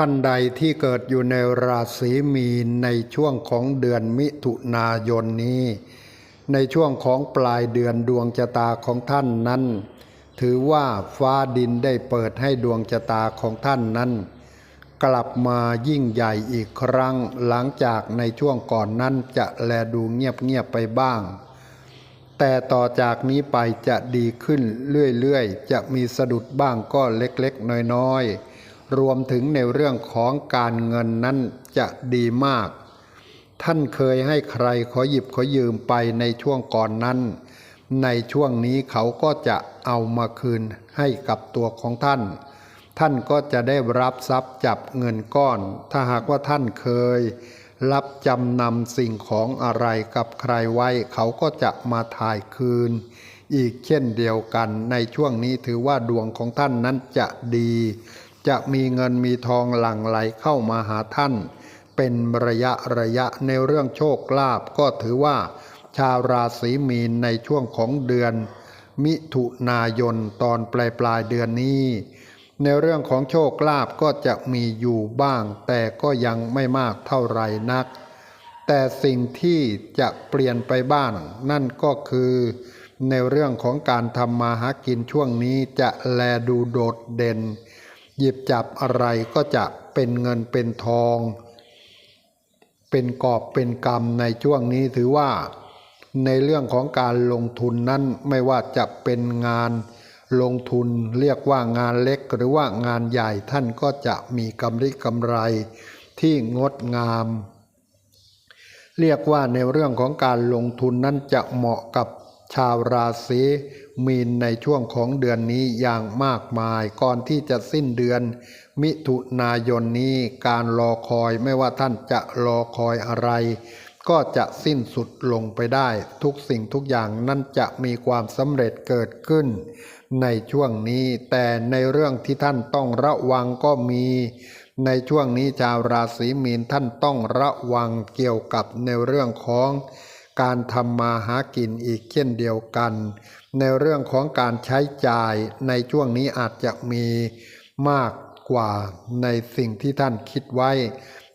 ท่านใดที่เกิดอยู่ในราศีมีนในช่วงของเดือนมิถุนายนนี้ ในช่วงของปลายเดือนดวงชะตาของท่านนั้น ถือว่าฟ้าดินได้เปิดให้ดวงชะตาของท่านนั้น กลับมายิ่งใหญ่อีกครั้งหลังจากในช่วงก่อนนั้นจะแลดูเงียบๆไปบ้าง แต่ต่อจากนี้ไปจะดีขึ้นเรื่อยๆ จะมีสะดุดบ้างก็เล็กๆ น้อยๆ รวมถึงในเรื่องของการเงินนั้นจะดีมาก ท่านเคยให้ใครขอหยิบขอยืมไปในช่วงก่อนนั้น ในช่วงนี้เขาก็จะเอามาคืนให้กับตัวของท่าน ท่านก็จะได้รับทรัพย์จับเงินก้อน ถ้าหากว่าท่านเคย รับจำนำสิ่งของอะไรกับใครไว้ เขาก็จะมาถ่ายคืนอีกเช่นเดียวกันในช่วงนี้ถือว่าดวงของท่านนั้นจะดี จะมีเงินมีทองหลั่งไหลเข้ามาหาท่าน เป็นระยะระยะในเรื่องโชคลาภก็ถือว่า ชาวราศีมีนในช่วงของเดือน มิถุนายนตอนปลายปลายเดือนนี้ ในเรื่องของโชคลาภก็จะมีอยู่บ้าง แต่ก็ยังไม่มากเท่าไหร่นัก แต่สิ่งที่จะเปลี่ยนไปบ้างนั่นก็คือในเรื่องของการทำมาหากินช่วงนี้จะแลดูโดดเด่น หยิบจับอะไรก็จะเป็นเงินเป็นทอง เป็นกอบเป็นกรรมในช่วงนี้ถือว่า ในเรื่องของการลงทุนนั้นไม่ว่าจะเป็นงานลงทุนเรียกว่างานเล็กหรือว่างานใหญ่ท่านก็จะมีกำไรกำไรที่งดงาม เรียกว่าในเรื่องของการลงทุนนั้นจะเหมาะกับชาวราศี มีนในช่วงของเดือนนี้อย่างมากมายก่อนที่จะสิ้นเดือน มิถุนายนนี้การรอคอยไม่ว่าท่านจะรอคอยอะไร ก็จะสิ้นสุดลงไปได้ ทุกสิ่งทุกอย่างนั้นจะมีความสำเร็จเกิดขึ้น ในช่วงนี้แต่ในเรื่องที่ท่านต้องระวังก็มีในช่วงนี้ชาวราศีมีนท่านต้องระวังเกี่ยวกับในเรื่องของ การทำมาหากินอีกเช่นเดียวกัน ในเรื่องของการใช้จ่ายในช่วงนี้อาจจะมีมากกว่าในสิ่งที่ท่านคิดไว้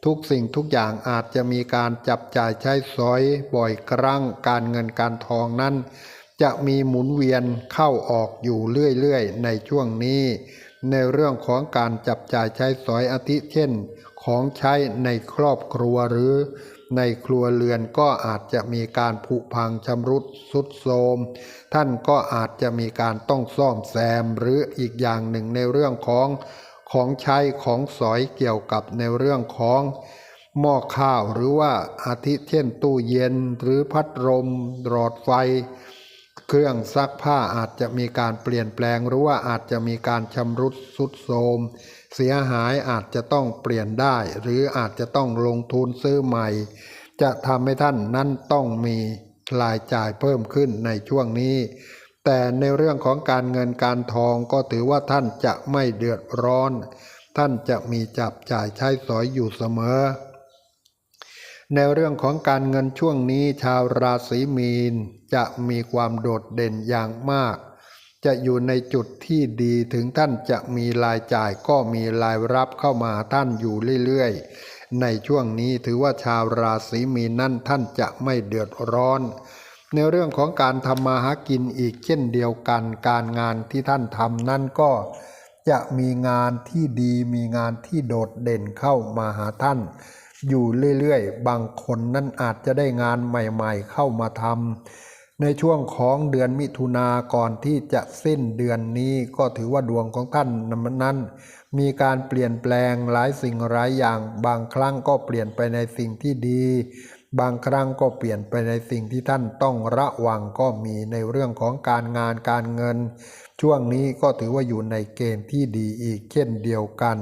ทุกสิ่งทุกอย่างอาจจะมีการจับจ่ายใช้สอยบ่อยครั้งการเงินการทองนั้น จะมีหมุนเวียนเข้าออกอยู่เรื่อยๆ ในช่วงนี้ ในเรื่องของการจับจ่ายใช้สอยอาทิเช่น ของใช้ในครอบครัวหรือในครัวเรือนก็อาจจะมีการผุพังชำรุดสุดโทรมท่านก็อาจจะมีการต้องซ่อมแซมหรืออีกอย่างหนึ่งในเรื่องของของใช้ของสอยเกี่ยวกับในเรื่องของหม้อข้าวหรือว่าอาทิเช่นตู้เย็นหรือพัดลมหลอดไฟ เครื่องซักผ้าอาจจะมีการเปลี่ยนแปลงหรือว่าอาจจะมีการชำรุดสุดโทรมเสียหายอาจจะต้องเปลี่ยนได้ หรืออาจจะต้องลงทุนซื้อใหม่ จะทำให้ท่านนั้นต้องมีรายจ่ายเพิ่มขึ้นในช่วงนี้ แต่ในเรื่องของการเงินการทองก็ถือว่าท่านจะไม่เดือดร้อน ท่านจะมีจับจ่ายใช้สอยอยู่เสมอ ในเรื่องของการเงินช่วงนี้ชาวราศีมีนจะมีความโดดเด่นอย่างมาก จะอยู่ในจุดที่ดีถึงท่านจะมีรายจ่ายก็มีรายรับเข้ามาท่านอยู่เรื่อยๆ ในช่วงนี้ถือว่าชาวราศีมีนนั้นท่านจะไม่เดือดร้อน ในเรื่องของการทำมาหากินอีกเช่นเดียวกัน การงานที่ท่านทำนั้นก็จะมีงานที่ดีมีงานที่โดดเด่นเข้ามาหาท่าน อยู่เรื่อยๆ บางคนนั้นอาจจะได้งานใหม่ๆ เข้ามาทำในช่วงของเดือนมิถุนาก่อนที่จะสิ้นเดือนนี้ก็ถือว่าดวงของท่านนั้น มีการเปลี่ยนแปลงหลายสิ่งหลายอย่าง บางครั้งก็เปลี่ยนไปในสิ่งที่ดี บางครั้งก็เปลี่ยนไปในสิ่งที่ท่านต้องระวังก็มีในเรื่องของการงานการเงิน ช่วงนี้ก็ถือว่าอยู่ในเกณฑ์ที่ดีอีกเช่นเดียวกัน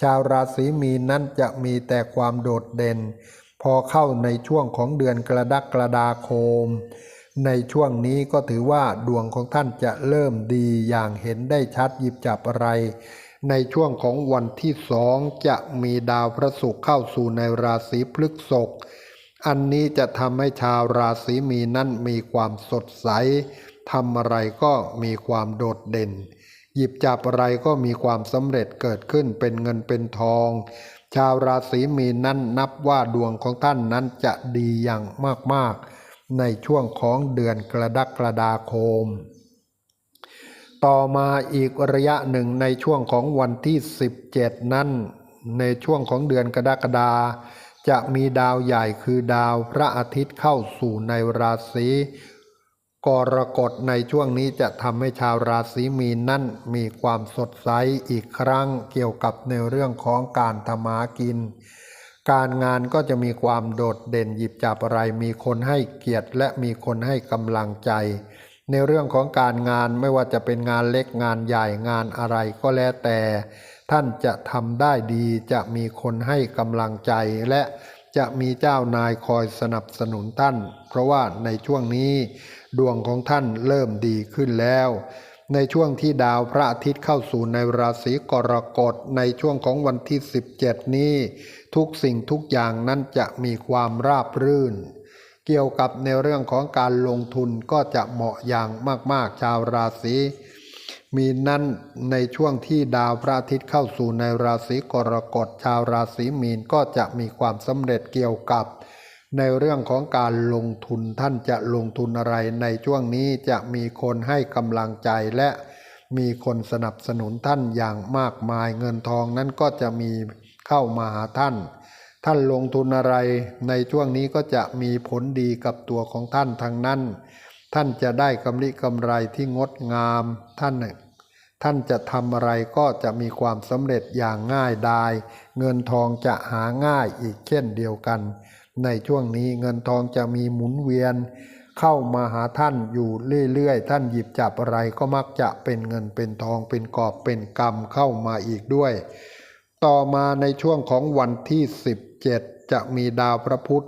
ชาวราศีมีนนั้นจะมีแต่ความโดดเด่น พอเข้าในช่วงของเดือนกระดักฎาคม ในช่วงนี้ก็ถือว่าดวงของท่านจะเริ่มดีอย่างเห็นได้ชัดหยิบจับอะไร ในช่วงของวันที่สองจะมีดาวพระศุกร์เข้าสู่ในราศีพฤกษภอันนี้จะทำให้ชาวราศีมีนนั้นมีความสดใสทำอะไรก็มีความโดดเด่น หยิบจับอะไรก็มีความสำเร็จเกิดขึ้นเป็นเงินเป็นทอง ชาวราศีมีนนั้นนับว่าดวงของท่านนั้นจะดีอย่างมากๆ ในช่วงของเดือนกระดักกระดาคม ต่อมาอีกระยะหนึ่งในช่วงของวันที่ 17 นั้น ในช่วงของเดือนกรกฎาจะมีดาวใหญ่คือดาวพระอาทิตย์เข้าสู่ในราศี กรกฎในช่วงนี้จะทำให้ชาวราศีมีนนั่นมีความสดใสอีกครั้งเกี่ยวกับในเรื่องของการทำมากิน การงานก็จะมีความโดดเด่นหยิบจับอะไร มีคนให้เกียรติและมีคนให้กำลังใจ ในเรื่องของการงานไม่ว่าจะเป็นงานเล็กงานใหญ่งานอะไรก็แล้วแต่ ท่านจะทำได้ดีจะมีคนให้กำลังใจและจะมีเจ้านายคอยสนับสนุนท่าน เพราะว่าในช่วงนี้ ดวงของท่านเริ่มดีขึ้นแล้ว ในช่วงที่ดาวพระอาทิตย์เข้าสู่ในราศีกรกฎในช่วงของวันที่ 17 นี้ ทุกสิ่งทุกอย่างนั้นจะมีความราบรื่น เกี่ยวกับในเรื่องของการลงทุนก็จะเหมาะอย่างมากๆชาวราศีมีนั้นในช่วงที่ดาวพระอาทิตย์เข้าสู่ในราศีกรกฎชาวราศีมีนก็จะมีความสำเร็จเกี่ยวกับ ในเรื่องของการลงทุนท่านจะลงทุนอะไรในช่วงนี้จะมีคนให้กำลังใจและมีคนสนับสนุนท่านอย่างมากมายเงินทองนั้นก็จะมีเข้ามาหาท่าน ท่านลงทุนอะไรในช่วงนี้ก็จะมีผลดีกับตัวของท่านทางนั้น ท่านจะได้กำลิกำไรที่งดงามท่าน ท่านจะทำอะไรก็จะมีความสำเร็จอย่างง่ายดาย เงินทองจะหาง่ายอีกเช่นเดียวกัน ในช่วงนี้เงินทองจะมีหมุนเวียน เข้ามาหาท่านอยู่เรื่อยๆ ท่านหยิบจับอะไรก็มักจะเป็นเงินเป็นทองเป็นกอบเป็นกำเข้ามาอีกด้วย ต่อมาในช่วงของวันที่ 17 จะมีดาวพระพุธ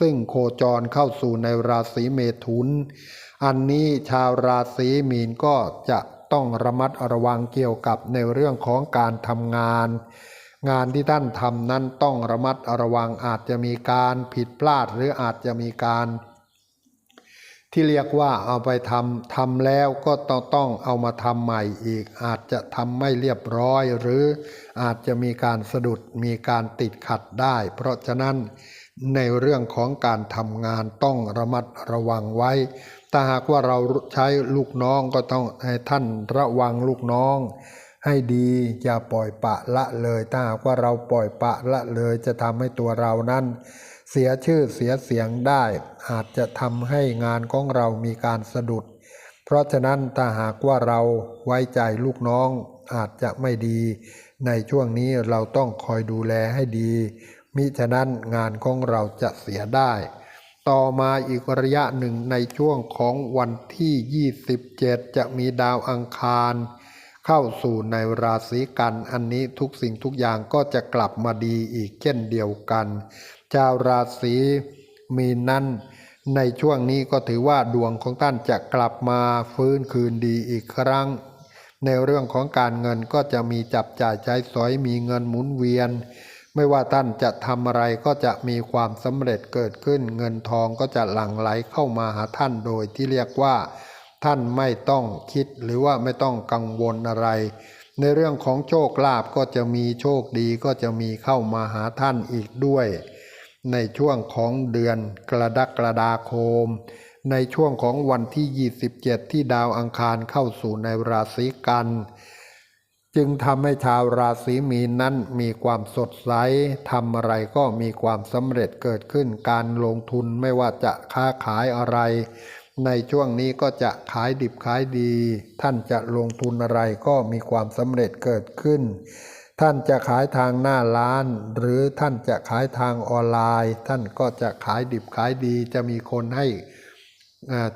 ซึ่งโคจรเข้าสู่ในราศีเมถุน อันนี้ชาวราศีมีนก็จะ ต้องระมัดระวังเกี่ยวกับในเรื่องของการทำงาน งานที่ท่านทำนั้นต้องระมัดระวังอาจจะมีการผิดพลาดหรืออาจจะมีการ ที่เรียกว่าเอาไปทำทำแล้วก็ต้องต้องเอามาทำใหม่อีก อาจจะทำไม่เรียบร้อย หรืออาจจะมีการสะดุดมีการติดขัดได้ เพราะฉะนั้น ในเรื่องของการทำงานต้องระมัดระวังไว้ ถ้าหากว่าเราใช้ลูกน้องก็ต้องให้ท่านระวังลูกน้อง ให้ดีอย่าปล่อยปะละเลย ถ้าหากว่าเราปล่อยปะละเลยจะทำให้ตัวเรานั้น เสียชื่อเสียเสียงได้ อาจจะทำให้งานของเรามีการสะดุด เพราะฉะนั้นถ้าหากว่าเราไว้ใจลูกน้องอาจจะไม่ดี ในช่วงนี้เราต้องคอยดูแลให้ดี มิฉะนั้นงานของเราจะเสียได้ ต่อมาอีกระยะหนึ่งในช่วงของวันที่ 27 จะมีดาวอังคาร เข้าสู่ในราศีกัน อันนี้ทุกสิ่งทุกอย่างก็จะกลับมาดีอีกเช่นเดียวกันชาวราศีมีนนั้นในช่วงนี้ก็ถือว่าดวงของท่านจะกลับมาฟื้นคืนดีอีกครั้ง ในเรื่องของการเงินก็จะมีจับจ่ายใช้สอยมีเงินหมุนเวียน ไม่ว่าท่านจะทำอะไรก็จะมีความสำเร็จเกิดขึ้น เงินทองก็จะหลั่งไหลเข้ามาหาท่านโดยที่เรียกว่า ท่านไม่ต้องคิดหรือว่าไม่ต้องกังวลอะไร ในเรื่องของโชคลาภก็จะมีโชคดีก็จะมีเข้ามาหาท่านอีกด้วย ในช่วงของเดือนกรดกกระดาคม ในช่วงของวันที่ 27 ที่ดาวอังคารเข้าสู่ในราศีกัน จึงทำให้ชาวราศีมีนนั้นมีความสดใสทำอะไรก็มีความสำเร็จเกิดขึ้นการลงทุนไม่ว่าจะค้าขายอะไร ในช่วงนี้ก็จะขายดิบขายดี ท่านจะลงทุนอะไรก็มีความสำเร็จเกิดขึ้น ท่านจะขายทางหน้าร้าน หรือท่านจะขายทางออนไลน์ ท่านก็จะขายดิบขายดีจะมีคนให้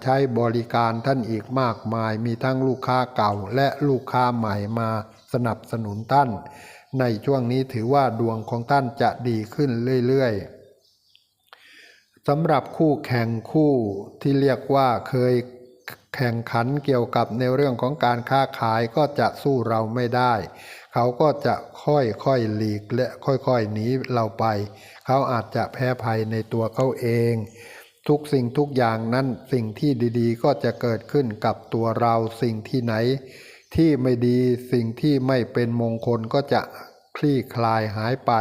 ใช้บริการท่านอีกมากมาย มีทั้งลูกค้าเก่าและลูกค้าใหม่มา สนับสนุนท่าน ในช่วงนี้ถือว่าดวงของท่านจะดีขึ้นเรื่อยๆสำหรับคู่แข่งคู่ที่เรียกว่าเคยแข่งขันเกี่ยวกับในเรื่องของการค้าขายก็จะสู้เราไม่ได้ เขาก็จะค่อยๆหลีกและค่อยๆหนีเราไป เขาอาจจะแพ้ภัยในตัวเขาเอง ทุกสิ่งทุกอย่างนั้นสิ่งที่ดีๆ ก็จะเกิดขึ้นกับตัวเราสิ่งที่ไหน ที่ไม่ดีสิ่งที่ไม่เป็นมงคลก็จะคลี่คลายหายไป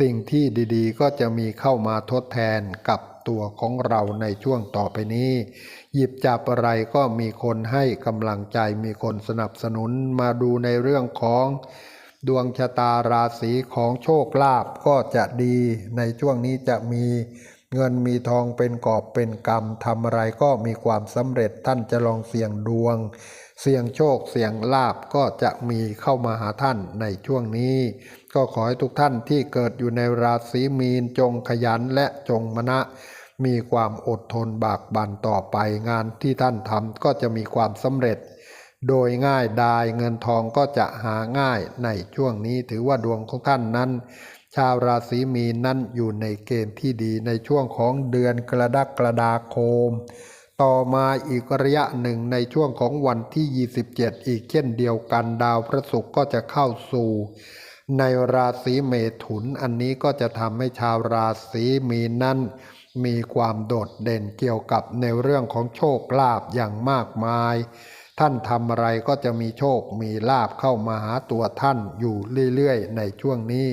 สิ่งที่ดีๆ ก็จะมีเข้ามาทดแทนกับตัวของเราในช่วงต่อไปนี้ หยิบจับอะไรก็มีคนให้กำลังใจมีคนสนับสนุนมาดูในเรื่องของดวงชะตาราศีของโชคลาภก็จะดีในช่วงนี้จะมี เงินมีทองเป็นกอบเป็นกำทำอะไรก็มีความสำเร็จท่านจะลองเสี่ยงดวง เสี่ยงโชคเสี่ยงลาบก็จะมีเข้ามาหาท่านในช่วงนี้ ก็ขอให้ทุกท่านที่เกิดอยู่ในราศีมีนจงขยันและจงมณะมีความอดทนบากบั่นต่อไปงานที่ท่านทำก็จะมีความสำเร็จ โดยง่ายดายเงินทองก็จะหาง่ายในช่วงนี้ถือว่าดวงของท่านนั้น ชาวราศีมีนนั้นอยู่ในเกณฑ์ที่ดีในช่วงของเดือนกรกฎาคม ต่อมาอีกระยะหนึ่งในช่วงของวันที่ 27 อีกเช่นเดียวกันดาวพระศุกร์ก็จะเข้าสู่ ในราศีเมถุนอันนี้ก็จะทำให้ชาวราศีมีนนั้นมีความโดดเด่นเกี่ยวกับในเรื่องของโชคลาภอย่างมากมาย ท่านทำอะไรก็จะมีโชคมีลาภเข้ามาหาตัวท่านอยู่เรื่อยๆ ในช่วงนี้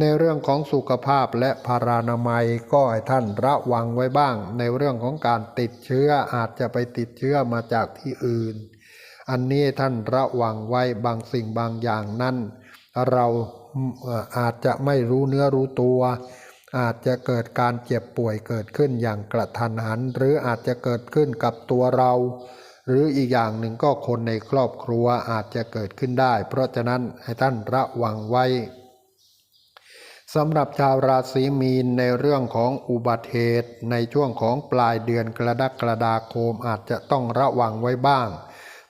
ในเรื่องของสุขภาพและพารานามัยก็ให้ท่านระวังไว้บ้าง ในเรื่องของการติดเชื้ออาจจะไปติดเชื้อมาจากที่อื่น อันนี้ท่านระวังไว้บางสิ่งบางอย่างนั้นเราเอ่ออาจจะไม่รู้เนื้อรู้ตัว อาจจะเกิดการเจ็บป่วยเกิดขึ้นอย่างกระทันหัน หรืออาจจะเกิดขึ้นกับตัวเรา หรืออีกอย่างหนึ่งก็คนในครอบครัวอาจจะเกิดขึ้นได้ เพราะฉะนั้นให้ท่านระวังไว้ สำหรับชาวราศีมีนในเรื่องของอุบัติเหตุ ในช่วงของปลายเดือนกรกฎาคมอาจจะต้องระวังไว้บ้าง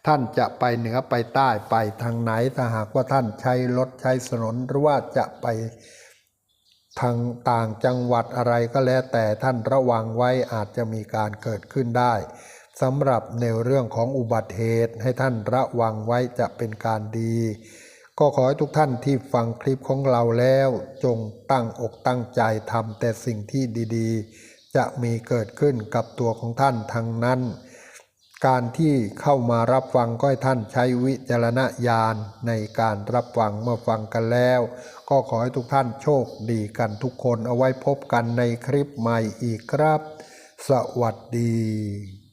ท่านจะไปเหนือไปใต้ไปทางไหนถ้าหากว่าท่านใช้รถใช้ถนนหรือว่าจะไปทางต่างจังหวัดอะไรก็แล้วแต่ท่านระวังไว้อาจจะมีการเกิดขึ้นได้สำหรับในเรื่องของอุบัติเหตุให้ท่านระวังไว้จะเป็นการดี ก็ขอให้ทุกท่านที่ฟังคลิปของเราแล้ว จงตั้งอกตั้งใจทำแต่สิ่งที่ดีๆ จะมีเกิดขึ้นกับตัวของท่านทั้งนั้น การที่เข้ามารับฟังก็ให้ท่านใช้วิจารณญาณในการรับฟังเมื่อฟังกันแล้ว ก็ขอให้ทุกท่านโชคดีกันทุกคนเอาไว้พบกันในคลิปใหม่อีกครับ สวัสดี